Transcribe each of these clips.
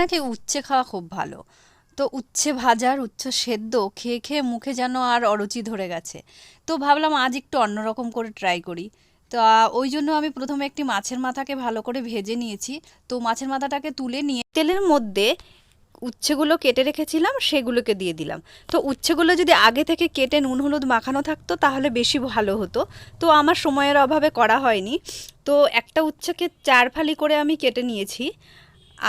নাকি উচ্ছে খাওয়া খুব ভালো? তো উচ্ছে ভাজার, উচ্ছে সেদ্ধ খেয়ে খেয়ে মুখে যেন আর অরুচি ধরে গেছে। তো ভাবলাম আজ একটু অন্যরকম করে ট্রাই করি। তো ওই জন্য আমি প্রথমে একটি মাছের মাথাকে ভালো করে ভেজে নিয়েছি। তো মাছের মাথাটাকে তুলে নিয়ে তেলের মধ্যে উচ্ছেগুলো কেটে রেখেছিলাম, সেগুলোকে দিয়ে দিলাম। তো উচ্ছেগুলো যদি আগে থেকে কেটে নুন, হলুদ মাখানো থাকতো, তাহলে বেশি ভালো হতো। তো আমার সময়ের অভাবে করা হয়নি। তো একটা উচ্ছেকে চার ফালি করে আমি কেটে নিয়েছি।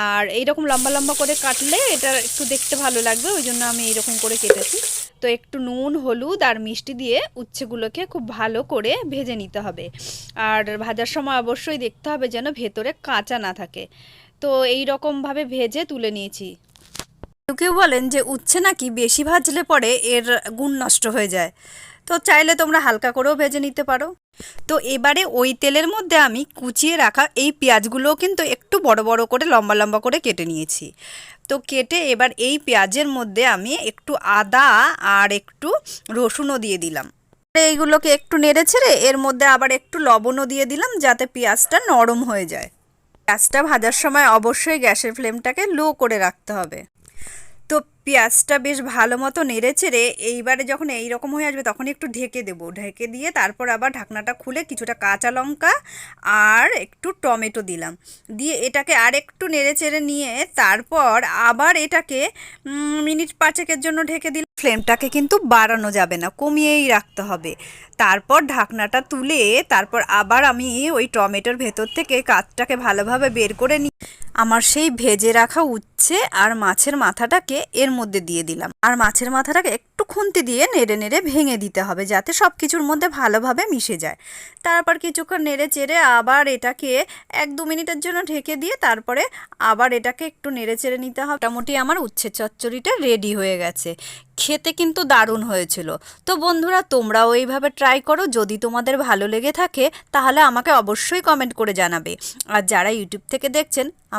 আর এইরকম লম্বা লম্বা করে কাটলে এটা একটু দেখতে ভালো লাগবে, ওই জন্য আমি এইরকম করে কেটেছি। তো একটু নুন, হলুদ আর মিষ্টি দিয়ে উচ্ছেগুলোকে খুব ভালো করে ভেজে নিতে হবে। আর ভাজার সময় অবশ্যই দেখতে হবে যেন ভেতরে কাঁচা না থাকে। তো এই রকমভাবে ভেজে তুলে নিয়েছি। কেউ কেউ বলেন যে উচ্ছে নাকি বেশি ভাজলে পরে এর গুণ নষ্ট হয়ে যায়। তো চাইলে তোমরা হালকা করেও ভেজে নিতে পারো। তো এবারে ওই তেলের মধ্যে আমি কুচিয়ে রাখা এই পেঁয়াজগুলোও কিন্তু একটু বড় বড় করে, লম্বা লম্বা করে কেটে নিয়েছি। তো কেটে এবার এই পেঁয়াজের মধ্যে আমি একটু আদা আর একটু রসুনও দিয়ে দিলাম। এইগুলোকে একটু নেড়ে ছেড়ে এর মধ্যে আবার একটু লবণও দিয়ে দিলাম যাতে পেঁয়াজটা নরম হয়ে যায়। পেঁয়াজটা ভাজার সময় অবশ্যই গ্যাসের ফ্লেমটাকে লো করে রাখতে হবে। তো পেঁয়াজটা বেশ ভালো মতো নেড়ে চেড়ে এইবারে যখন এই রকম হয়ে আসবে তখন একটু ঢেকে দেবো। ঢেকে দিয়ে তারপর আবার ঢাকনাটা খুলে কিছুটা কাঁচা লঙ্কা আর একটু টমেটো দিলাম। দিয়ে এটাকে আর একটু নেড়ে চেড়ে নিয়ে তারপর আবার এটাকে মিনিট পাঁচেকের জন্য ঢেকে দিলাম। ফ্লেমটাকে কিন্তু বাড়ানো যাবে না, কমিয়েই রাখতে হবে। তারপর ঢাকনাটা তুলে তারপর আবার আমি ওই টমেটোর ভেতর থেকে কাঁচটাকে ভালোভাবে বের করে নিই আমার সেই ভেজে রাখা উচ্ছে আর মাছের মাথাটাকে এর মধ্যে দিয়ে দিলাম। আর মাছের মাথাটাকে একটু খুন্তি দিয়ে নেড়ে নেড়ে ভেঙে দিতে হবে যাতে সব কিছুর মধ্যে ভালোভাবে মিশে যায়। তারপর কিছুক্ষণ নেড়ে চেড়ে আবার এটাকে এক দু মিনিটের জন্য ঢেকে দিয়ে তারপরে আবার এটাকে একটু নেড়ে চেড়ে নিতে হবে। মোটামুটি আমার উচ্ছে চচ্চড়িটা রেডি হয়ে গেছে। খেতে কিন্তু দারুণ হয়েছিল। তো বন্ধুরা, তোমরাও এইভাবে ট্রাই করো। যদি তোমাদের ভালো লেগে থাকে, তাহলে আমাকে অবশ্যই কমেন্ট করে জানাবে। আর যারা ইউটিউব থেকে দেখছেন